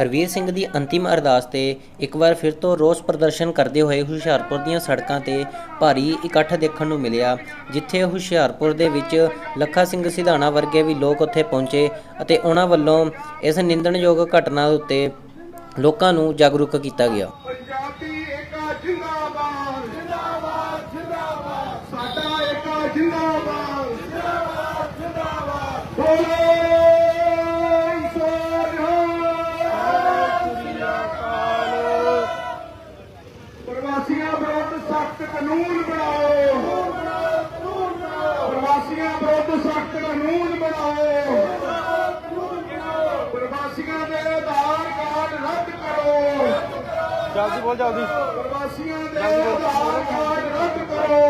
ਹਰਵੀਰ ਸਿੰਘ ਦੀ ਅੰਤਿਮ ਅਰਦਾਸ ਤੇ ਇੱਕ ਵਾਰ ਫਿਰ ਤੋਂ ਰੋਸ ਪ੍ਰਦਰਸ਼ਨ ਕਰਦੇ ਹੋਏ ਹੁਸ਼ਿਆਰਪੁਰ ਦੀਆਂ ਸੜਕਾਂ ਤੇ ਭਾਰੀ ਇਕੱਠ ਦੇਖਣ ਨੂੰ ਮਿਲਿਆ, ਜਿੱਥੇ ਹੁਸ਼ਿਆਰਪੁਰ ਦੇ ਵਿੱਚ ਲੱਖਾ ਸਿੰਘ ਸਿਧਾਣਾ ਵਰਗੇ ਵੀ ਲੋਕ ਉੱਥੇ ਪਹੁੰਚੇ ਅਤੇ ਉਹਨਾਂ ਵੱਲੋਂ ਇਸ ਨਿੰਦਣਯੋਗ ਘਟਨਾ ਉੱਤੇ ਲੋਕਾਂ ਨੂੰ ਜਾਗਰੂਕ ਕੀਤਾ ਗਿਆ। ਪੰਜਾਬੀ ਏਕਾ ਜਿੰਦਾਬਾਦ ਜਿੰਦਾਬਾਦ ਜਿੰਦਾਬਾਦ। ਸਾਡਾ ਏਕਾ ਜਿੰਦਾਬਾਦ ਜਿੰਦਾਬਾਦ ਜਿੰਦਾਬਾਦ ਬੋਲੇ ਪ੍ਰਵਾਸੀਆਂ ਵਿਰੁੱਧ ਸਖਤ ਕਾਨੂੰਨ ਬਣਾਓ ਪ੍ਰਵਾਸੀਆਂ ਵਿਰੁੱਧ ਸਖਤ ਕਾਨੂੰਨ ਬਣਾਓ ਪ੍ਰਵਾਸੀਆਂ ਦੇ ਆਧਾਰ ਕਾਰਡ ਰੱਦ ਕਰੋ। ਜਲਦੀ ਬੋਲ ਜਲਦੀ। ਪ੍ਰਵਾਸੀਆਂ ਦੇ ਆਧਾਰ ਕਾਰਡ ਰੱਦ ਕਰੋ।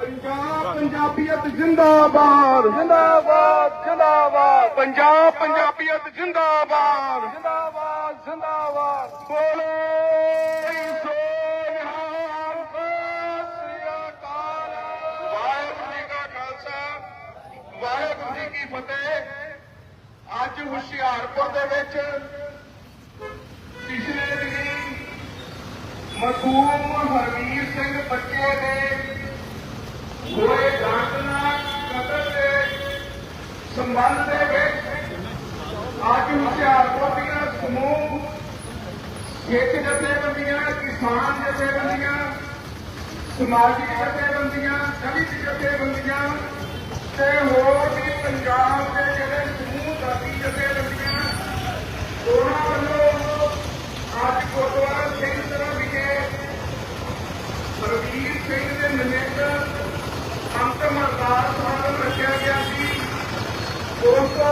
ਪੰਜਾਬ ਪੰਜਾਬੀਅਤ ਜਿੰਦਾਬਾਦ। ਜਿੰਦਾਬਾਦ ਜਿੰਦਾਬਾਦ। ਪੰਜਾਬ ਪੰਜਾਬੀਅਤ ਜਿੰਦਾਬਾਦ। ਜਿੰਦਾਬਾਦ ਜਿੰਦਾਬਾਦ। ਬੋਲੇ। ਹੁਸ਼ਿਆਰਪੁਰ ਦੇ ਵਿੱਚ ਪਿਛਲੇ ਦਿਨੀ ਮਰਹੂਮ ਹਰਵੀਰ ਸਿੰਘ ਬੱਚੇ ਦੇ ਹੋਏ ਦਰਦਨਾਕ ਕਤਲ ਦੇ ਸੰਬੰਧ ਦੇ ਵਿੱਚ ਅੱਜ ਹੁਸ਼ਿਆਰਪੁਰ ਦੀਆਂ ਸਮੂਹ ਸਿੱਖ ਜਥੇਬੰਦੀਆਂ, ਕਿਸਾਨ ਜਥੇਬੰਦੀਆਂ, ਸਮਾਜਿਕ ਜਥੇਬੰਦੀਆਂ ਦਲਿਤ ਜਥੇਬੰਦੀਆਂ ਤੇ ਹੋਰ ਵੀ ਪੰਜਾਬ ਦੇ ਜਿਹੜੇ ਸਮੂਹ ਦਾਦੀ ਜਥੇਬੰਦੀਆਂ ਉਹਨਾਂ ਵੱਲੋਂ ਅੱਜ ਗੁਰਦੁਆਰਾ ਸਿੰਘ ਸਭਾ ਵਿਖੇ ਹਰਵੀਰ ਸਿੰਘ ਦੇ ਨਿਮਿਤ ਅੰਤਮ ਅਰਦਾਸ ਸਮਾਗਮ ਰੱਖਿਆ ਗਿਆ ਸੀ ਉਸ ਤੋਂ ਉਪਰੰਤ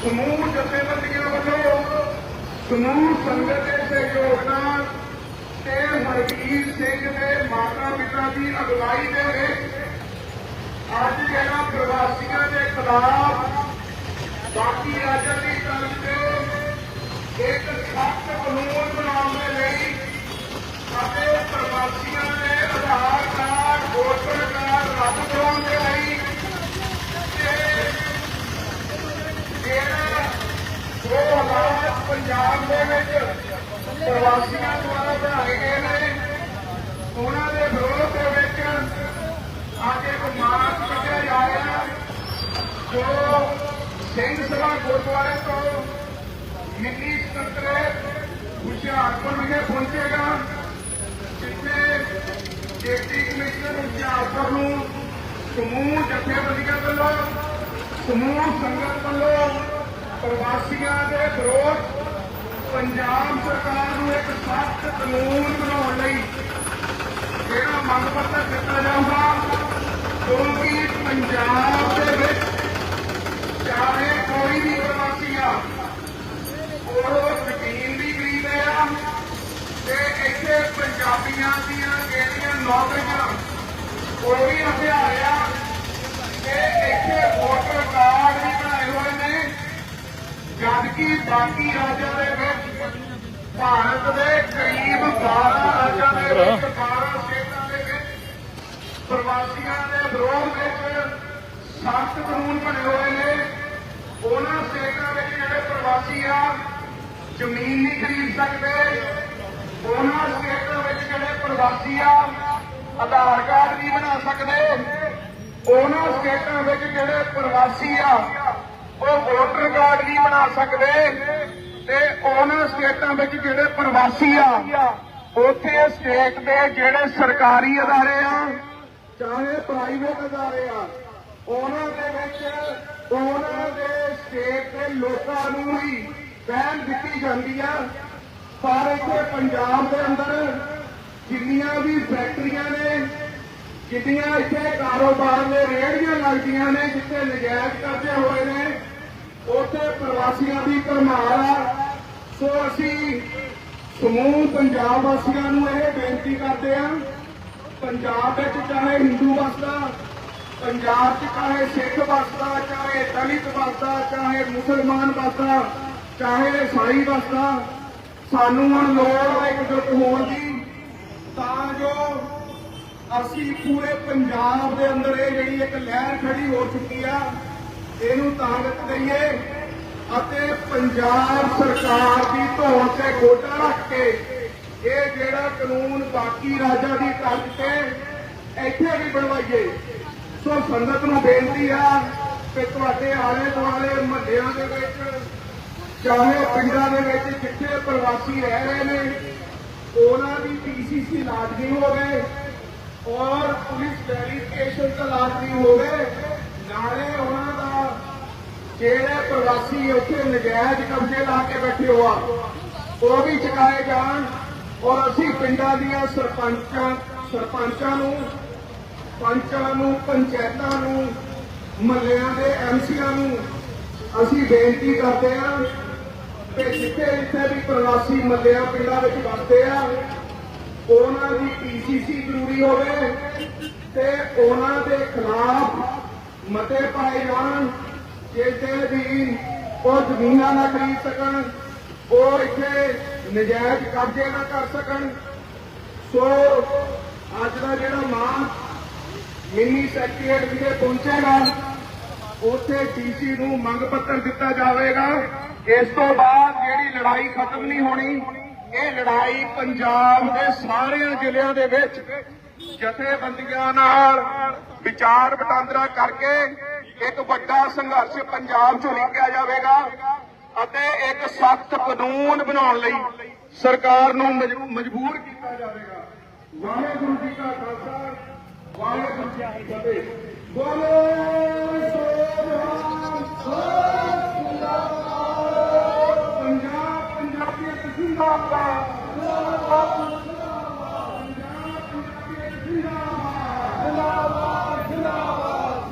ਸਮੂਹ ਜਥੇਬੰਦੀਆਂ ਵੱਲੋਂ ਸਮੂਹ ਸੰਗਤ ਦੇ ਸਹਿਯੋਗ ਨਾਲ ਤੇ ਹਰਵੀਰ ਸਿੰਘ ਦੇ ਮਾਤਾ ਪਿਤਾ ਦੀ ਅਗਵਾਈ ਦੇ ਵਿੱਚ ਅੱਜ ਜਿਹੜਾ ਪ੍ਰਵਾਸੀਆਂ ਦੇ ਖਿਲਾਫ ਬਾਕੀ ਰਾਜਾਂ ਦੀ ਤਰਫ ਤੇ ਇੱਕ ਸਖਤ ਕਾਨੂੰਨ ਬਣਾਉਣ ਦੇ ਲਈ ਸਾਡੇ ਪ੍ਰਵਾਸੀਆਂ ਦੇ ਆਧਾਰ ਕਾਰਡ, ਵੋਟਰ ਕਾਰਡ ਰੱਦ ਕਰਾਉਣ ਦੇ ਲਈ ਤੇ ਜਿਹੜਾ ਜੋ ਹਾਲਾਤ ਪੰਜਾਬ ਦੇ ਵਿੱਚ ਪ੍ਰਵਾਸੀਆਂ ਦੁਆਰਾ ਬਣਾਏ ਗਏ ਨੇ, ਉਹਨਾਂ ਦੇ ਵਿਰੋਧ ਦੇ ਵਿੱਚ ਅੱਜ ਇੱਕ ਮਾਰਚ ਕੱਢਿਆ ਜਾ ਰਿਹਾ ਜੋ ਸਿੰਘ ਸਭਾ ਗੁਰਦੁਆਰੇ ਤੋਂ ਮਿੰਨੀ ਸਕੱਤਰੇਤ ਹੁਸ਼ਿਆਰਪੁਰ ਵਿਖੇ ਪਹੁੰਚੇਗਾ, ਜਿੱਥੇ ਡਿਪਟੀ ਕਮਿਸ਼ਨਰ ਹੁਸ਼ਿਆਰਪੁਰ ਨੂੰ ਸਮੂਹ ਜਥੇਬੰਦੀਆਂ ਵੱਲੋਂ, ਸਮੂਹ ਸੰਗਤ ਵੱਲੋਂ ਪ੍ਰਵਾਸੀਆਂ ਦੇ ਵਿਰੋਧ ਪੰਜਾਬ ਸਰਕਾਰ ਨੂੰ ਇੱਕ ਸਖਤ ਕਾਨੂੰਨ ਬਣਾਉਣ ਲਈ ਜਿਹੜਾ ਮੰਗ ਪੱਤਰ ਦਿੱਤਾ ਜਾਊਗਾ ਕਿਉਂਕਿ ਪੰਜਾਬ ਦੇ ਵਿੱਚ ਚਾਹੇ ਕੋਈ ਵੀ ਪ੍ਰਵਾਸੀ ਆ, ਉਹ ਜ਼ਮੀਨ ਵੀ ਖਰੀਦ ਆ ਤੇ ਇੱਥੇ ਪੰਜਾਬੀਆਂ ਦੀਆਂ ਜਿਹੜੀਆਂ ਨੌਕਰੀਆਂ, ਉਹ ਵੀ ਹਥਿਆਰ ਆ ਤੇ ਇੱਥੇ ਵੋਟਰ ਕਾਰਡ ਵੀ ਬਣਾਏ ਹੋਏ ਨੇ, ਜਦਕਿ ਬਾਕੀ ਰਾਜਾਂ ਦੇ ਵਿੱਚ ਭਾਰਤ ਦੇ ਕਰੀਬ 12 ਰਾਜਾਂ ਦੇ ਵਿੱਚ 12 ਸਟੇਟਾਂ ਦੇ ਵਿੱਚ ਪ੍ਰਵਾਸੀਆਂ ਦੇ ਵਿਰੋਧ ਵਿੱਚ ਸਖਤ ਕਾਨੂੰਨ ਬਣੇ ਹੋਏ ਨੇ। ਉਹਨਾਂ ਸਟੇਟਾਂ ਵਿੱਚ ਜਿਹੜੇ ਪ੍ਰਵਾਸੀ ਆ ਜ਼ਮੀਨ ਨਹੀਂ ਖਰੀਦ ਸਕਦੇ। ਉਹਨਾਂ ਸਟੇਟਾਂ ਵਿੱਚ ਜਿਹੜੇ ਪ੍ਰਵਾਸੀ ਆ ਆਧਾਰ ਕਾਰਡ ਨਹੀਂ ਬਣਾ ਸਕਦੇ। ਉਹਨਾਂ ਸਟੇਟਾਂ ਵਿੱਚ ਜਿਹੜੇ ਪ੍ਰਵਾਸੀ ਆ ਉਹ ਵੋਟਰ ਕਾਰਡ ਨਹੀਂ ਬਣਾ ਸਕਦੇ। ਤੇ ਉਹਨਾਂ ਸਟੇਟਾਂ ਵਿੱਚ ਜਿਹੜੇ ਪ੍ਰਵਾਸੀ ਆ, ਉੱਥੇ ਸਟੇਟ ਦੇ ਜਿਹੜੇ ਸਰਕਾਰੀ ਅਦਾਰੇ ਆ, ਚਾਹੇ ਪ੍ਰਾਈਵੇਟ ਅਦਾਰੇ ਆ, ਉਹਨਾਂ ਦੇ ਵਿੱਚ ਉਹਨਾਂ ਦੇ ਸਟੇਟ ਦੇ ਲੋਕਾਂ ਨੂੰ ਹੀ ਪਹਿਲ ਦਿੱਤੀ ਜਾਂਦੀ ਆ। ਪਰ ਇੱਥੇ ਪੰਜਾਬ ਦੇ ਅੰਦਰ ਜਿੰਨੀਆਂ ਵੀ ਫੈਕਟਰੀਆਂ ਨੇ, ਜਿੰਨੀਆਂ ਇੱਥੇ ਕਾਰੋਬਾਰ ਦੇ ਰੇਹੜੀਆਂ ਲੱਗਦੀਆਂ ਨੇ, ਜਿੱਥੇ ਨਜਾਇਜ਼ ਕਰਦੇ ਹੋਏ ਨੇ ਉੱਥੇ ਪ੍ਰਵਾਸੀਆਂ ਦੀ ਭਰਮਾਰ ਆ। ਸੋ ਅਸੀਂ ਸਮੂਹ ਪੰਜਾਬ ਵਾਸੀਆਂ ਨੂੰ ਇਹ ਬੇਨਤੀ ਕਰਦੇ ਆ, ਪੰਜਾਬ ਵਿੱਚ ਚਾਹੇ ਹਿੰਦੂ ਵਸਦਾ, ਪੰਜਾਬ 'ਚ ਚਾਹੇ ਸਿੱਖ ਵਸਦਾ, ਚਾਹੇ ਦਲਿਤ ਵਸਦਾ, ਚਾਹੇ ਮੁਸਲਮਾਨ ਵਸਦਾ, ਚਾਹੇ ਈਸਾਈ ਵਸਦਾ, ਸਾਨੂੰ ਹੁਣ ਲੋੜ ਹੈ ਇਕਜੁੱਟ ਹੋਣ ਦੀ। ਤਾਂ ਜੋ ਅਸੀਂ ਪੂਰੇ ਪੰਜਾਬ ਦੇ ਅੰਦਰ ਇਹ ਜਿਹੜੀ ਇੱਕ ਲਹਿਰ ਖੜੀ ਹੋ ਚੁੱਕੀ ਆ ਇਹਨੂੰ ਤਾਕਤ ਦਈਏ ਅਤੇ ਪੰਜਾਬ ਸਰਕਾਰ ਦੀ ਧੌਣ ਤੇ ਗੋਡਾ ਰੱਖ ਕੇ ਇਹ ਜਿਹੜਾ ਕਾਨੂੰਨ ਬਾਕੀ ਰਾਜਾਂ ਦੀ ਤਰਜ਼ ਤੇ ਇੱਥੇ ਵੀ ਬਣਵਾਈਏ। ਸੋ ਸੰਗਤ ਨੂੰ ਬੇਨਤੀ ਆ ਕਿ ਤੁਹਾਡੇ ਆਲੇ ਦੁਆਲੇ ਮਹੱਲਿਆਂ ਦੇ ਵਿੱਚ, ਚਾਹੇ ਪਿੰਡਾਂ ਦੇ ਵਿੱਚ ਜਿੱਥੇ ਪ੍ਰਵਾਸੀ ਰਹਿ ਰਹੇ ਨੇ, ਉਹਨਾਂ ਦੀ ਪੀਸੀਸੀ ਲਾਜ਼ਮੀ ਹੋਵੇ ਔਰ ਪੁਲਿਸ ਵੈਰੀਫਿਕੇਸ਼ਨ ਤਾਂ ਲਾਜ਼ਮੀ ਹੋਵੇ, ਨਾਲੇ ਜਿਹੜੇ ਪ੍ਰਵਾਸੀ ਉੱਥੇ ਨਜਾਇਜ਼ ਕਬਜ਼ੇ ਲਾ ਕੇ ਬੈਠੇ ਹੋ ਆ ਉਹ ਵੀ ਚੁਕਾਏ ਜਾਣ ਔਰ ਅਸੀਂ ਪਿੰਡਾਂ ਦੀਆਂ ਸਰਪੰਚਾਂ ਸਰਪੰਚਾਂ ਨੂੰ, ਪੰਚਾਂ ਨੂੰ, ਪੰਚਾਇਤਾਂ ਨੂੰ, ਮਹੱਲਿਆਂ ਦੇ ਐਮਸੀਆਂ ਨੂੰ ਅਸੀਂ ਬੇਨਤੀ ਕਰਦੇ ਹਾਂ ਕਿ ਜਿੱਥੇ ਜਿੱਥੇ ਵੀ ਪ੍ਰਵਾਸੀ ਮਹੱਲਿਆਂ, ਪਿੰਡਾਂ ਵਿੱਚ ਵਸਦੇ ਆ, ਉਹਨਾਂ ਦੀ ਪੀਸੀਸੀ ਜ਼ਰੂਰੀ ਹੋਵੇ ਤੇ ਉਹਨਾਂ ਦੇ ਖਿਲਾਫ ਮਤੇ ਪਾਏ ਜਾਣ ਜਿਹਦੇ ਵੀ ਉਹ ਜ਼ਮੀਨਾਂ ਨਾ ਖਰੀਦ ਸਕਣ ਉਹ ਇੱਥੇ ਨਜਾਇਜ਼ ਕਬਜ਼ੇ ਨਾ ਕਰ ਸਕਣ। ਸੋ ਅੱਜ ਦਾ ਜਿਹੜਾ ਮਾਂ ਮਿੰਨੀ ਸੈਕਟਰੀਏਟ ਵਿਖੇ ਪਹੁੰਚੇਗਾ, ਉੱਥੇ ਡੀਸੀ ਨੂੰ ਮੰਗ ਪੱਤਰ ਦਿੱਤਾ ਜਾਵੇਗਾ। ਇਸ ਤੋਂ ਬਾਅਦ ਜਿਹੜੀ ਲੜਾਈ ਖਤਮ ਨਹੀਂ ਹੋਣੀ, ਇਹ ਲੜਾਈ ਪੰਜਾਬ ਦੇ ਸਾਰਿਆਂ ਜ਼ਿਲ੍ਹਿਆਂ ਦੇ ਵਿੱਚ ਜਥੇਬੰਦੀਆਂ ਨਾਲ ਵਿਚਾਰ ਵਟਾਂਦਰਾ ਕਰਕੇ ਇੱਕ ਵੱਡਾ ਸੰਘਰਸ਼ ਪੰਜਾਬ ਚ ਲਿਖਿਆ ਜਾਵੇਗਾ ਅਤੇ ਇੱਕ ਸਖਤ ਕਾਨੂੰਨ ਬਣਾਉਣ ਲਈ ਸਰਕਾਰ ਨੂੰ ਮਜਬੂਰ ਕੀਤਾ ਜਾਵੇਗਾ ਵਾਹਿਗੁਰੂ ਜੀ ਕਾ ਖਾਲਸਾ ਵਾਹਿਗੁਰੂ ਜੀ ਕੀ ਫਤਿਹ ਬੋਲੇ ਪੰਜਾਬ ਪੰਜਾਬੀਅਤ ਜਿੰਦਾਬਾਦ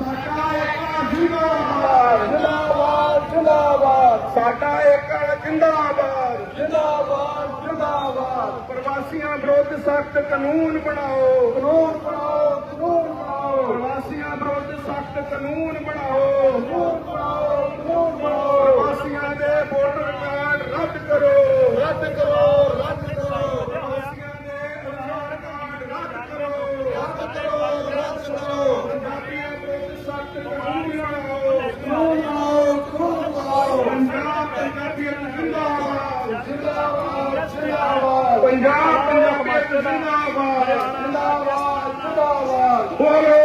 ਸਾਡਾ ਏਕਾ ਜਿੰਦਾਬਾਦ ਜਿੰਦਾਬਾਦ ਜਿੰਦਾਬਾਦ ਸਾਡਾ ਏਕਾ ਜਿੰਦਾਬਾਦ। ਜਿੰਦਾਬਾਦ ਜਿੰਦਾਬਾਦ। ਪ੍ਰਵਾਸੀਆਂ ਵਿਰੁੱਧ ਸਖਤ ਕਾਨੂੰਨ ਬਣਾਓ। ਕਾਨੂੰਨ ਬਣਾਓ ਕਾਨੂੰਨ ਬਣਾਓ। ਪ੍ਰਵਾਸੀਆਂ ਵਿਰੁੱਧ ਸਖਤ ਕਾਨੂੰਨ ਬਣਾਓ। ਕਾਨੂੰਨ ਬਣਾਓ ਕਾਨੂੰਨ ਬਣਾਓ। ਪ੍ਰਵਾਸੀਆਂ ਦੇ ਵੋਟਰ ਕਾਰਡ ਰੱਦ ਕਰੋ ਰੱਦ ਕਰੋ ਰੱਦ ਕਰੋ ਪ੍ਰਵਾਸੀਆਂ ਦੇ ਆਧਾਰ ਕਾਰਡ ਰੱਦ ਕਰੋ ਰੱਦ ਕਰੋ ਰੱਦ ਕਰੋ ਪੰਜਾਬੀਆਂ ਵਿਰੁੱਧ ਸਖਤ ਕਾਨੂੰਨ ਬਣਾਓ ਕਾਨੂੰਨ ਬਣਾਓ ਕਾਨੂੰਨ ਬਣਾਓ ਪੰਜਾਬ ਪੰਜਾਬੀਅਤ ਜਿੰਦਾਬਾਦ ਜਿੰਦਾਬਾਦ ਪੰਜਾਬ ਪੰਜਾਬੀਅਤ ਜਿੰਦਾਬਾਦ ਜਿੰਦਾਬਾਦ ਜਿੰਦਾਬਾਦ ਬੋਲੋ